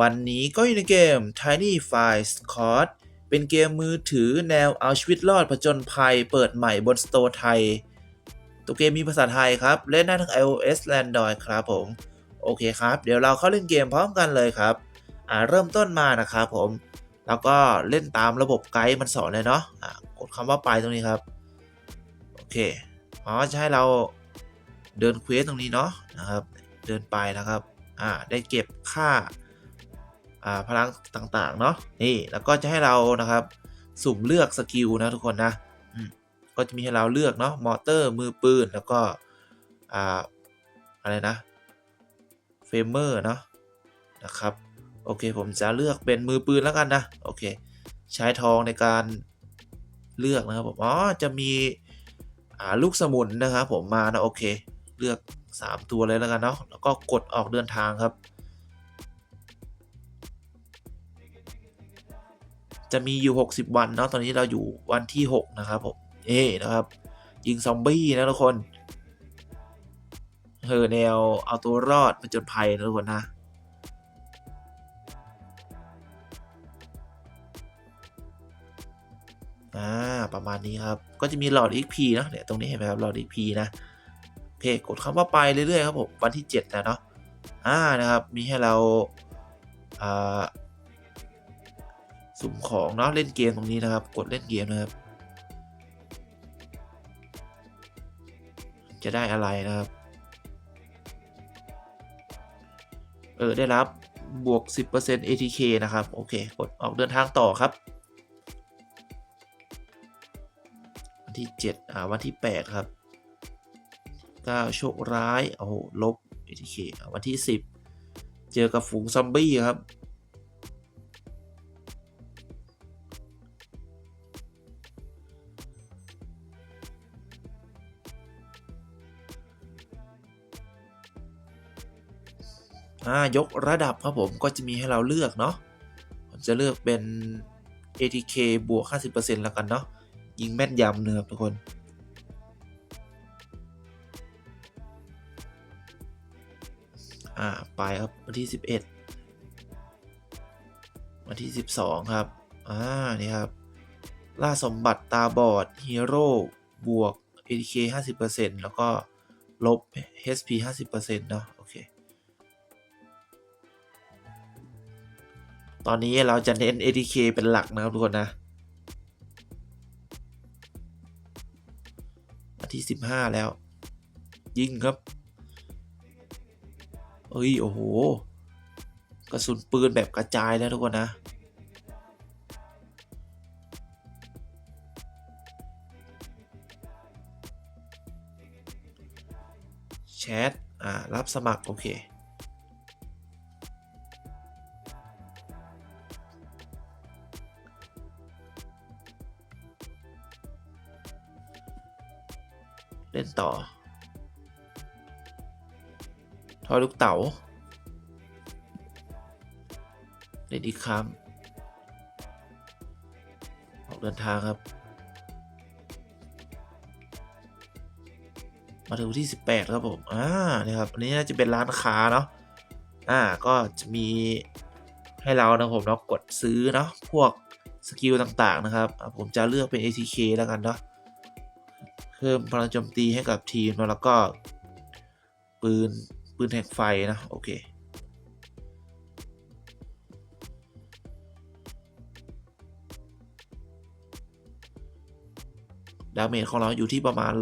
วันนี้ก็อยู่ในเกม Tiny Files Code เป็นเกมมือถือแนวเอาชีวิตรอดผจญภัยเปิดใหม่บนสโตร์ไทย ตัวเกมมีภาษาไทยครับ เล่นได้ทั้ง iOS และ Android ครับผม โอเคครับ เดี๋ยวเราเข้าเล่นเกมพร้อมกันเลยครับอ่าเริ่มต้นมานะครับผม แล้วก็เล่นตามระบบไกด์มันสอนเลยเนาะอ่ากดคำว่าไปตรงนี้ครับ โอเคอ๋อจะให้เราเดินเควสตรงนี้เนาะนะครับ เดินไปนะครับ อ่าได้เก็บค่า พลังต่างๆเนาะนี่แล้วก็จะให้เรานะครับสุ่มเลือกสกิลนะทุกคนนะก็จะมีให้เราเลือกเนาะมอเตอร์มือปืนแล้วก็อ่าอะไรนะเฟรมเมอร์เนาะนะครับโอเคผมจะเลือกเป็นมือปืนแล้วกันนะโอเคใช้ทองในการเลือกนะครับผมอ๋อจะมีอ่าลูกสมุนนะครับผมมานะโอเค เลือก 3 ตัวเลยแล้วกันเนาะแล้วก็กดออกเดินทางครับ จะมีอยู่ 60 วันเนาะตอนนี้เราอยู่วันที่ 6 นะครับผมเอ๊นะครับ ยิงซอมบี้นะทุกคนเฮอแนวเอาตัวรอดเป็นจนภัยนะทุกคนนะอ่าประมาณนี้ครับ ก็จะมีหลอด XP เนะเนี่ยตรงนี้เห็นไหมครับหลอด XP นะโอเคกดคำว่าไปเรื่อยๆครับผมวันที่ 7 นะเนาะอ่านะครับ มีให้เราอ่า สุ่มของเนาะเล่นเกมตรงนี้นะครับ กดเล่นเกมนะครับ จะได้อะไรนะครับ เออ ได้รับบวก 10% ATK นะครับ โอเค กดออกเดินทางต่อครับ วันที่ 7 อ่า วันที่ 8 ครับ 9 โชคร้าย โอ้โห ลบ ATK อ่าวันที่ 10 เจอกับฝูงซอมบี้ครับ อ่ายกระดับครับผมก็จะมีให้เราเลือกเนาะผมจะเลือกเป็น ATK บวก 50%แล้วกันเนาะยิงแม่นยำเนะครับทุกคน อ่า ไปครับ วันที่ 11 วันที่ 12 ครับ อ่า นี่ครับ ล่าสมบัติตาบอดฮีโร่บวก ATK 50%แล้วก็ลบ HP 50%เนาะ ตอนนี้เราจะเน้น ATK เป็นหลักนะครับทุกคนนะวันที่15แล้ว ยิงครับเอ้ย โอ้โห กระสุนปืนแบบกระจายแล้วทุกคนนะแชท อ่า รับสมัคร โอเค เล่นต่อ ทอยลูกเต๋าเล่นอีกครั้งออกเดินทางครับ มาถึงวันที่ 18 ครับผมอ่านี่ครับอันนี้น่าจะเป็นร้านค้าเนาะอ่าก็จะมีให้เรานะผมเนาะกดซื้อเนาะพวกสกิลต่างๆนะครับ ผมจะเลือกเป็น ATK แล้วกันเนาะ พิ่มพลังโจมตีให้กับทีมแล้วก็ ปืน ปืนแห่งไฟนะ โอเค ดาเมจของเราอยู่ที่ประมาณ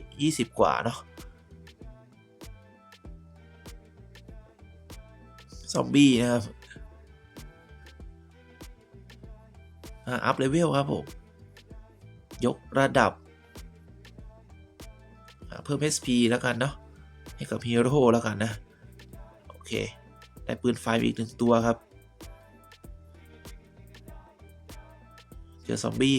120 กว่าเนาะซอมบี้นะครับอ่าอัพเลเวลครับผม ยกระดับ เพิ่ม SP แล้วกันเนาะให้กับฮีโร่แล้วกันนะ โอเค ได้ปืนไฟอีกหนึ่งตัวครับ เจอซอมบี้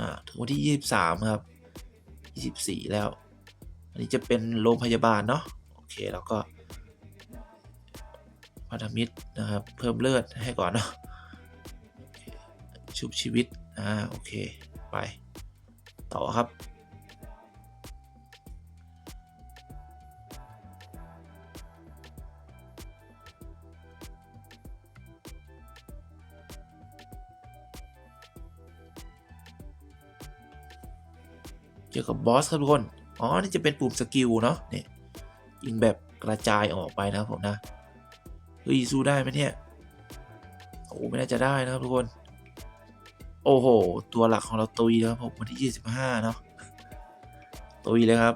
อ่าถึงวันที่ 23 ครับ 24 แล้ว อันนี้จะเป็นโรงพยาบาลเนาะโอเคแล้วก็พันธมิตรนะครับเพิ่มเลือดให้ก่อนเนาะชุบชีวิตอ่าโอเคไปต่อครับ เกี่ยวกับบอสครับทุกคน อ๋อ นี่จะเป็นปุ่มสกิลเนาะเนี่ยยิงแบบกระจายออกไปนะครับผมนะ เฮ้ยสู้ได้ไหมเนี่ย โอ้ไม่น่าจะได้นะครับทุกคน โอ้โห ตัวหลักของเราตุยนะครับผมวันที่ 25 เนาะตุยเลยครับ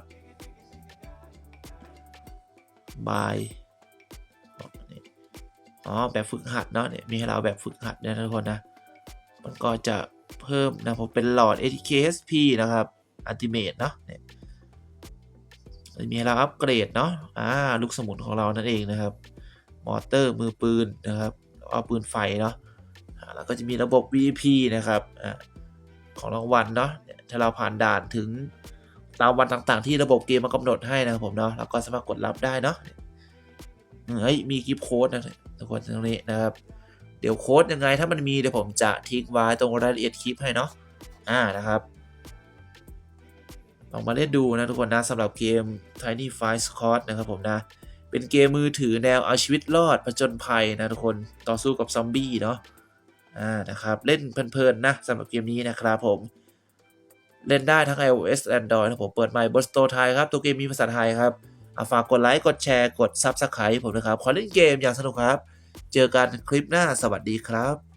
บายอ๋อแบบฝึกหัดเนาะเนี่ยมีให้เราแบบฝึกหัดนะทุกคนนะ มันก็จะเพิ่มนะผมเป็นหลอด ATKSP นะครับ อัลติเม e เนาะเนี่ยมีเราอัปเกรดเนาะอ่าลูกสมุนของเรานั่นเองนะครับ มอเตอร์มือปืนนะครับเอาปืนไฟเนาะแล้วก็จะมีระบบ VIP นะครับอ่าของรางวัลเนาะเนี่ยถ้าเราผ่านด่านถึงรางวัลต่างๆ ที่ระบบเกมมากำหนดให้นะครับผมเนาะแล้วก็สามารถกดรับได้เนาะเฮ้ยมีกิฟต์โค้ดนะทุกคนตรงนี้นะครับ เดี๋ยวโค้ดยังไงถ้ามันมีเดี๋ยวผมจะทิ้งไว้ตรงรายละเอียดคลิปให้เนาะอ่านะครับ ลองมาเล่นดูนะทุกคนนะสำหรับเกม Tiny Fight Squad นะครับผมนะ เป็นเกมมือถือแนวเอาชีวิตรอดผจญภัยนะทุกคนต่อสู้กับซอมบี้เนาะอ่านะครับเล่นเพลินๆนะสำหรับเกมนี้นะครับผม เล่นได้ทั้ง iOS Android นะผมเปิดใหม่บน Store ไทยครับ ตัวเกมมีภาษาไทยครับอะฝากกดไลค์ กดแชร์ กด Subscribe ผมนะครับ ขอเล่นเกมอย่างสนุกครับ เจอกันคลิปหน้าสวัสดีครับ